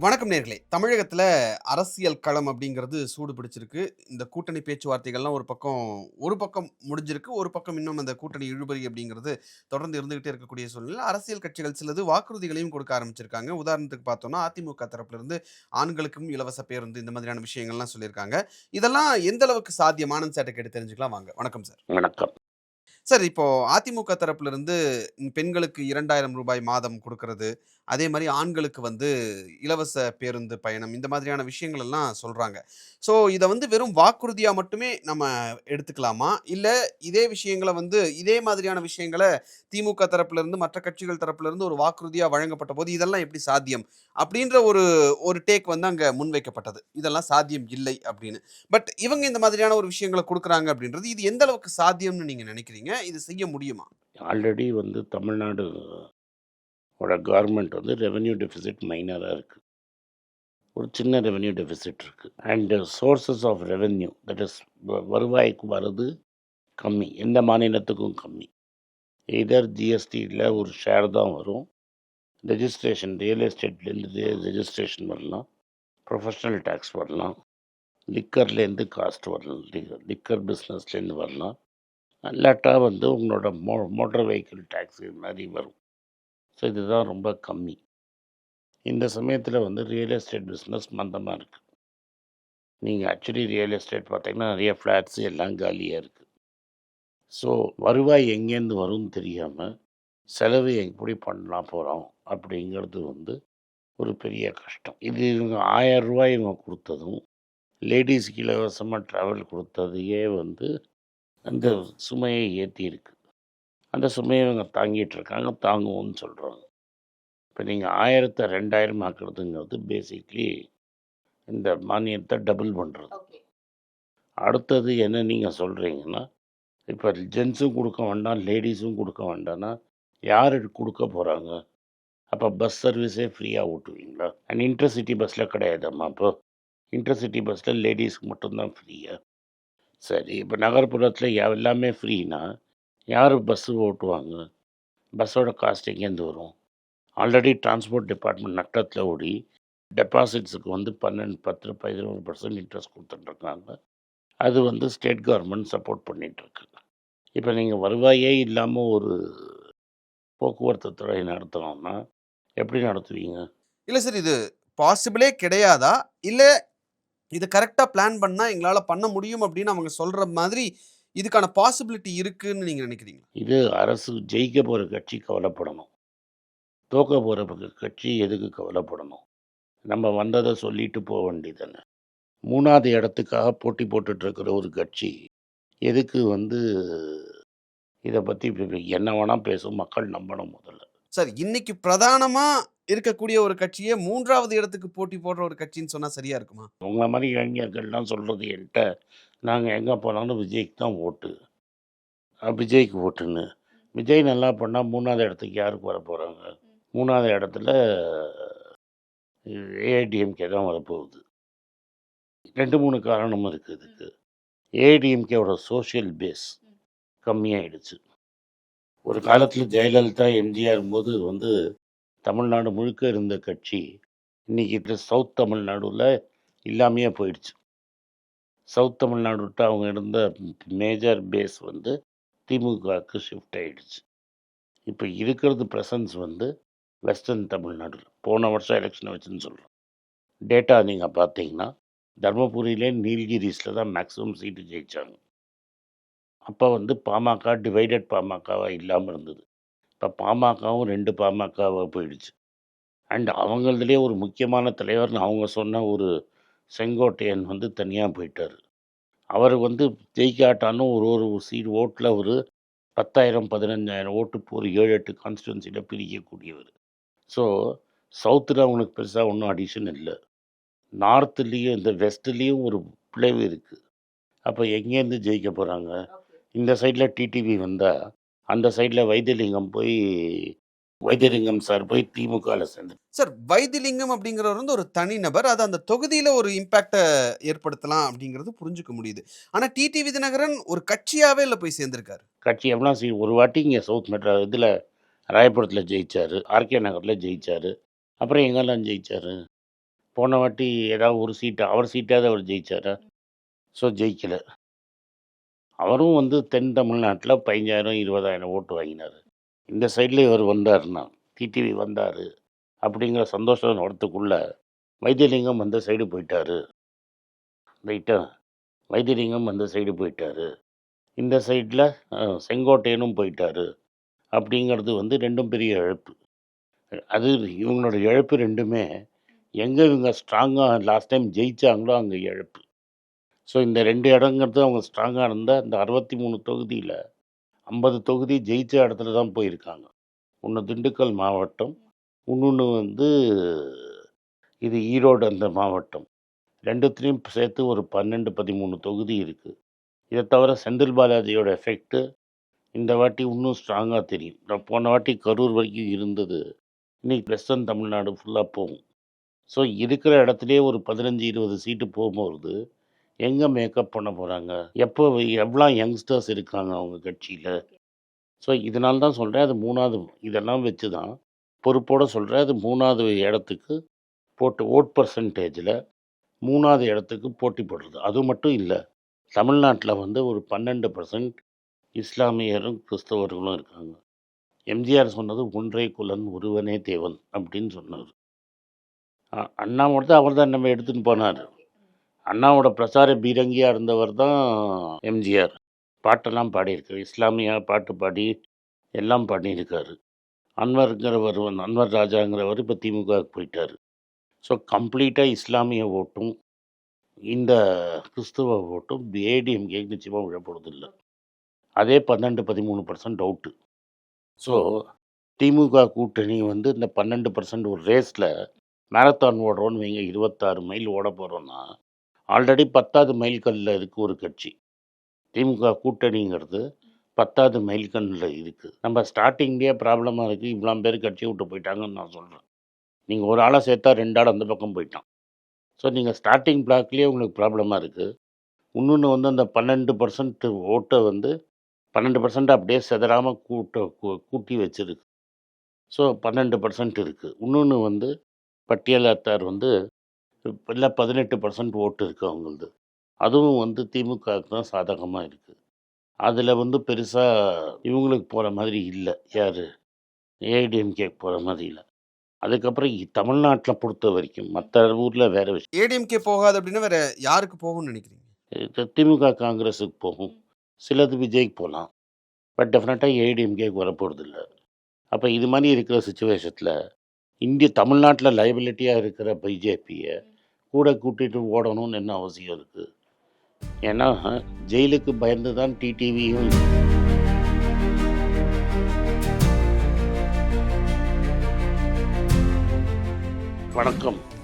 வணக்கம் நேர்களே. தமிழகத்தில் அரசியல் களம் அப்படிங்கிறது சூடு பிடிச்சிருக்கு. இந்த கூட்டணி பேச்சுவார்த்தைகள்லாம் ஒரு பக்கம் ஒரு பக்கம் முடிஞ்சிருக்கு ஒரு பக்கம் இன்னும் அந்த கூட்டணி இழுபறி அப்படிங்கிறது தொடர்ந்து இருந்துகிட்டே இருக்கக்கூடிய சூழ்நிலை அரசியல் கட்சிகள் சிலது வாக்குறுதிகளையும் கொடுக்க ஆரம்பிச்சிருக்காங்க. உதாரணத்துக்கு பார்த்தோம்னா அதிமுக தரப்புலேருந்து ஆண்களுக்கும் இலவச பேருந்து இந்த மாதிரியான விஷயங்கள்லாம் சொல்லியிருக்காங்க. இதெல்லாம் எந்த அளவுக்கு சாத்தியமான சேட்டை கேட்டு தெரிஞ்சுக்கலாம். வாங்க. வணக்கம் சார். வணக்கம். சார் இப்போ அதிமுக தரப்புல இருந்து பெண்களுக்கு இரண்டாயிரம் ரூபாய் மாதம் கொடுக்கறது அதே மாதிரி ஆண்களுக்கு வந்து இலவச பேருந்து பயணம் இந்த மாதிரியான விஷயங்கள் எல்லாம் சொல்றாங்க. ஸோ இதை வந்து வெறும் வாக்குறுதியா மட்டுமே நம்ம எடுத்துக்கலாமா? இல்லை இதே விஷயங்களை வந்து இதே மாதிரியான விஷயங்களை திமுக தரப்புல இருந்து மற்ற கட்சிகள் தரப்புல இருந்து ஒரு வாக்குறுதியா வழங்கப்பட்ட போது இதெல்லாம் எப்படி சாத்தியம்? அப்படின்ற ஒரு ஒரு டேக் வந்து அங்கே முன்வைக்கப்பட்டது. இதெல்லாம் சாத்தியம் இல்லை அப்படின்னு. பட் இவங்க இந்த மாதிரியான ஒரு விஷயங்களை கொடுக்குறாங்க அப்படின்றது இது எந்த அளவுக்கு சாத்தியம்னு நீங்க நினைக்கிறீங்க? இது செய்ய முடியுமா? ஆல்ரெடி வந்து தமிழ்நாடு ஓட கவர்மெண்ட் வந்து ரெவென்யூ டெபிசிட் மைனராக இருக்குது ஒரு சின்ன ரெவென்யூ டெபிசிட் இருக்குது and sources of revenue that is வருவாய்க்கு வர்றது கம்மி. எந்த மாநிலத்துக்கும் கம்மி. இதர் ஜிஎஸ்டியில் ஒரு ஷேர் தான் வரும். ரெஜிஸ்ட்ரேஷன் ரியல் எஸ்டேட்லேருந்து ரெஜிஸ்ட்ரேஷன் வரலாம். ப்ரொஃபஷ்னல் டேக்ஸ் வரலாம். லிக்கர்லேருந்து காஸ்ட் வரலாம். லிக்கர் பிஸ்னஸ்லேருந்து வரலாம். இல்லாட்டா வந்து உங்களோட மோ மோட்டர் வெஹிக்கிள் டேக்ஸ் இது மாதிரி வரும். ஸோ இதுதான் ரொம்ப கம்மி. இந்த சமயத்தில் வந்து ரியல் எஸ்டேட் பிஸ்னஸ் மந்தமாக இருக்குது நீங்கள் ஆக்சுவலி ரியல் எஸ்டேட் பார்த்தீங்கன்னா நிறைய ஃப்ளாட்ஸு எல்லாம் காலியாக இருக்குது ஸோ வருவாய் எங்கேருந்து வரும்னு தெரியாமல் செலவு எப்படி பண்ணலாம் போகிறோம் அப்படிங்கிறது வந்து ஒரு பெரிய கஷ்டம். இது இவங்க ஆயிரம் ரூபாய் இவங்க கொடுத்ததும் லேடிஸ்க்கு இலவசமாக ட்ராவல் கொடுத்ததையே வந்து அந்த சுமையை ஏற்றி இருக்கு. அந்த சுமையை இவங்க தாங்கிட்டு இருக்காங்க தாங்குவோம்னு சொல்கிறாங்க இப்போ நீங்கள் ஆயிரத்தை ரெண்டாயிரம் ஆக்குறதுங்கிறது பேசிக்லி இந்த மானியத்தை டபுள் பண்ணுறது அடுத்தது என்ன நீங்கள் சொல்கிறீங்கன்னா இப்போ ஜென்ஸும் கொடுக்க வேண்டாம் லேடிஸும் கொடுக்க வேண்டாம்னா யார் கொடுக்க போகிறாங்க அப்போ பஸ் சர்வீஸே ஃப்ரீயாக ஓட்டுவீங்களா அண்ட் இன்டர்சிட்டி பஸ்ஸில் கிடையாதாம்மா அப்போ? இன்டர்சிட்டி பஸ்ஸில் லேடிஸ்க்கு மட்டும்தான் ஃப்ரீயா சரி இப்போ நகர்ப்புறத்தில் எல்லாமே ஃப்ரீனா? யார் பஸ்ஸு ஓட்டுவாங்க? பஸ்ஸோட காஸ்ட் எங்கேருந்து வரும்? ஆல்ரெடி டிரான்ஸ்போர்ட் டிபார்ட்மெண்ட் நட்டத்தில் ஓடி டெபாசிட்ஸுக்கு வந்து பன்னெண்டு பத்து பதினோரு பர்சன்ட் இன்ட்ரெஸ்ட் கொடுத்துட்ருக்காங்க அது வந்து ஸ்டேட் கவர்மெண்ட் சப்போர்ட் பண்ணிகிட்ருக்கு இப்போ நீங்கள் வருவாயே இல்லாமல் ஒரு போக்குவரத்து துறை நடத்தணும்னா எப்படி நடத்துவீங்க? இல்லை சார் இது பாசிபிளே கிடையாதா? இல்லை இது கரெக்டா பிளான் பண்ணா எங்களால பண்ண முடியும் அப்படின்னு அவங்க சொல்ற மாதிரி இதுக்கான பாசிபிலிட்டி இருக்குன்னு நீங்க நினைக்கிறீங்களா? இது அரசு ஜெயிக்க போகிற கட்சி கவலைப்படணும். தோக்க போகிற கட்சி எதுக்கு கவலைப்படணும்? நம்ம வந்ததை சொல்லிட்டு போக வேண்டியதானே மூணாவது இடத்துக்காக போட்டி போட்டுட்டு இருக்கிற ஒரு கட்சி எதுக்கு வந்து இதை பற்றி என்ன வேணால் பேசும் மக்கள் நம்பணும் முதல்ல. சார் இன்னைக்கு பிரதானமா இருக்கக்கூடிய ஒரு கட்சியே மூன்றாவது இடத்துக்கு போட்டி போடுற ஒரு கட்சின்னு சொன்னால் சரியா இருக்குமா? உங்களை மாதிரி இளைஞர்கள்லாம் சொல்கிறது என்கிட்ட நாங்கள் எங்கே போனாலும் விஜய்க்கு தான் ஓட்டு. விஜய்க்கு ஓட்டுன்னு. விஜய் நல்லா பண்ணால் மூணாவது இடத்துக்கு யாருக்கு வர போகிறாங்க மூணாவது இடத்துல ஏஐடிஎம்கே தான் வரப்போகுது. ரெண்டு மூணு காரணம் இருக்குது இதுக்கு. ஏஐடிஎம்கேவோட சோஷியல் பேஸ் கம்மியாயிடுச்சு. ஒரு காலத்தில் ஜெயலலிதா எம்ஜிஆர் போது வந்து தமிழ்நாடு முழுக்க இருந்த கட்சி இன்னைக்கு சவுத் தமிழ்நாடுல இல்லாமையே போயிடுச்சு. சவுத் தமிழ்நாடு விட்டு அவங்க இருந்த மேஜர் பேஸ் வந்து திமுகவுக்கு ஷிஃப்ட் ஆகிடுச்சு இப்போ இருக்கிறது ப்ரெசன்ஸ் வந்து வெஸ்டர்ன் தமிழ்நாடு. போன வருஷம் எலெக்ஷன் வச்சுன்னு சொல்கிறோம் டேட்டா நீங்கள் பார்த்தீங்கன்னா தர்மபுரியிலே நீல்கிரிஸில் தான் மேக்ஸிமம் சீட்டு ஜெயிச்சாங்க. அப்போ வந்து பாமக டிவைடட் பாமகவாக இல்லாமல் இருந்தது. இப்போ பாமகவும் ரெண்டு பாமகவாக போயிடுச்சு. அண்ட் அவங்களதுலேயே ஒரு முக்கியமான தலைவர்னு அவங்க சொன்ன ஒரு செங்கோட்டையன் வந்து தனியாக போயிட்டார். அவர் வந்து ஜெயிக்காட்டான்னு ஒரு ஒரு சீட் ஓட்டில் ஒரு பத்தாயிரம் பதினஞ்சாயிரம் ஓட்டு ஒரு ஏழு எட்டு கான்ஸ்டுவன்சியில் பிரிக்கக்கூடியவர். ஸோ சவுத்தில் அவங்களுக்கு பெருசாக ஒன்றும் அடிஷன் இல்லை. நார்த்துலேயும் இந்த வெஸ்ட்லேயும் ஒரு பிளவு இருக்குது அப்போ எங்கேருந்து ஜெயிக்க போகிறாங்க இந்த சைடில் டிடிவி வந்தால் அந்த சைடில் வைத்தியலிங்கம் போய் வைத்தியலிங்கம் சார் போய் திமுகவில் சேர்ந்து சார் வைத்திலிங்கம் அப்படிங்கிறவர் வந்து ஒரு தனிநபர் அது அந்த தொகுதியில ஒரு இம்பாக்டை ஏற்படுத்தலாம் அப்படிங்கிறது புரிஞ்சுக்க முடியுது. ஆனா டிடி விதிநகரன் ஒரு கட்சியாவே இல்ல போய் சேர்ந்திருக்காரு. கட்சி எவ்வளோ சி ஒரு வாட்டி இங்கே சவுத் மெட்ரோ இதில் ராயபுரத்தில் ஜெயிச்சார் ஆர்கே நகரில் ஜெயிச்சார் அப்புறம் எங்கெல்லாம் ஜெயிச்சார்? போன வாட்டி ஏதாவது ஒரு சீட்டு அவர் சீட்டாவது அவர் ஜெயிச்சாரா? ஸோ ஜெயிக்கலை. அவரும் வந்து தென் தமிழ்நாட்டில் பதினஞ்சாயிரம் இருபதாயிரம் ஓட்டு வாங்கினார். இந்த சைடில் இவர் வந்தார்னா டிடிவி வந்தார் அப்படிங்கிற சந்தோஷம் வரத்துக்குள்ளே வைத்தியலிங்கம் அந்த சைடு போயிட்டார். ரைட்டா? வைத்தியலிங்கம் அந்த சைடு போயிட்டார். இந்த சைடில் செங்கோட்டையனும் போயிட்டார். அப்படிங்கிறது வந்து ரெண்டும் பெரிய இழப்பு. அது இவங்களோட இழப்பு ரெண்டுமே எங்கே இவங்க ஸ்ட்ராங்காக லாஸ்ட் டைம் ஜெயித்தாங்களோ அங்கே இழப்பு. ஸோ இந்த ரெண்டு இடங்கிறது அவங்க ஸ்ட்ராங்காக இருந்தால் இந்த அறுபத்தி மூணு தொகுதியில் ஐம்பது தொகுதி ஜெயிச்ச இடத்துல தான் போயிருக்காங்க. ஒன்று திண்டுக்கல் மாவட்டம் இன்னொன்று வந்து இது ஈரோடு அந்த மாவட்டம். ரெண்டுத்துலேயும் சேர்த்து ஒரு பன்னெண்டு பதிமூணு தொகுதி இருக்குது இதை தவிர செந்தில் பாலாஜியோட எஃபெக்ட்டு இந்த வாட்டி இன்னும் ஸ்ட்ராங்காக தெரியும். நான் போன வாட்டி கரூர் வரைக்கும் இருந்தது. இன்னைக்கு வெஸ்டர்ன் தமிழ்நாடு ஃபுல்லாக போகும். ஸோ இருக்கிற இடத்துலையே ஒரு பதினஞ்சு இருபது சீட்டு போகும்போது எங்கே மேக்கப் பண்ண போகிறாங்க எப்போ எவ்வளோ யங்ஸ்டர்ஸ் இருக்காங்க அவங்க கட்சியில்? ஸோ இதனால தான் சொல்கிறேன் அது மூணாவது இதெல்லாம் வச்சு தான் பொறுப்போடு சொல்கிறேன் அது மூணாவது இடத்துக்கு போட்டு ஓட் பர்சன்டேஜில் மூணாவது இடத்துக்கு போட்டி போடுறது. அது மட்டும் இல்லை தமிழ்நாட்டில் வந்து ஒரு பன்னெண்டு பர்சன்ட் இஸ்லாமியரும் கிறிஸ்தவர்களும் இருக்காங்க. எம்ஜிஆர் சொன்னது ஒன்றே குலன் ஒருவனே தேவன் அப்படின்னு சொன்னார். அண்ணா அண்ணாவோட தான் அவர் தான் நம்ம எடுத்துன்னு போனார். அண்ணாவோட பிரச்சார பீரங்கியாக இருந்தவர் தான் எம்ஜிஆர். பாட்டெல்லாம் பாடியிருக்காரு. இஸ்லாமிய பாட்டு பாடி எல்லாம் பண்ணியிருக்காரு. அன்வருங்கிறவர் வந்து அன்வர் ராஜாங்கிறவர் இப்போ திமுகவுக்கு போயிட்டார். ஸோ கம்ப்ளீட்டாக இஸ்லாமிய ஓட்டும் இந்த கிறிஸ்துவ ஓட்டும் ஏடிஎம்கேக்கு நிச்சயமாக விழப்போறதில்ல அதே பன்னெண்டு பதிமூணு பர்சன்ட் அவுட்டு ஸோ திமுக கூட்டணி வந்து இந்த பன்னெண்டு பர்சன்ட் ஒரு ரேஸில் மேரத்தான் ஓடுறோன்னு வைங்க இருபத்தாறு மைல் ஓட போகிறோன்னா ஆல்ரெடி பத்தாவது மைல் கல்லில் இருக்குது ஒரு கட்சி. திமுக கூட்டணிங்கிறது பத்தாவது மைல்கல்லில் இருக்குது நம்ம ஸ்டார்டிங்லேயே ப்ராப்ளமாக இருக்குது இவ்வளோ பேர் கட்சி விட்டு போயிட்டாங்கன்னு நான் சொல்கிறேன் நீங்கள் ஒரு ஆளை சேர்த்தா ரெண்டு ஆள் அந்த பக்கம் போயிட்டான். ஸோ நீங்கள் ஸ்டார்டிங் பிளாக்லேயே உங்களுக்கு ப்ராப்ளமாக இருக்குது இன்னொன்று வந்து அந்த பன்னெண்டு பர்சன்ட் ஓட்டை வந்து பன்னெண்டு பர்சன்ட் அப்படியே செதறாமல் கூட்ட கூ- கூட்டி வச்சுருக்கு. ஸோ பன்னெண்டு பர்சன்ட் இருக்குது இன்னொன்று வந்து பட்டியலத்தார் வந்து இல்லை பதினெட்டு பர்சன்ட் ஓட்டு இருக்குது அவங்களது. அதுவும் வந்து திமுகவுக்கு தான் சாதகமாக இருக்குது அதில் வந்து பெருசாக இவங்களுக்கு போகிற மாதிரி இல்லை. யார்? ஏடிஎம்கே போகிற மாதிரி இல்லை. அதுக்கப்புறம் தமிழ்நாட்டில் பொறுத்த வரைக்கும் மற்ற ஊரில் வேறு விஷயம். ஏடிஎம்கே போகாது அப்படின்னா வேற யாருக்கு போகும்னு நினைக்கிறீங்க? திமுக காங்கிரஸுக்கு போகும். சிலது விஜய்க்கு போகலாம் பட் டெஃபினட்டாக ஏடிஎம்கேக்கு வரப்போகிறது இல்லை. அப்போ இது மாதிரி இருக்கிற சுச்சுவேஷத்தில் இந்திய தமிழ்நாட்டில் லைபிலிட்டியாக இருக்கிற பிஜேபியை கூட கூட்டிகிட்டு ஓடணும்னு என்ன அவசியம் இருக்குது ஏன்னா ஜெயிலுக்கு பயந்து தான் டிடிவியும் வணக்கம்.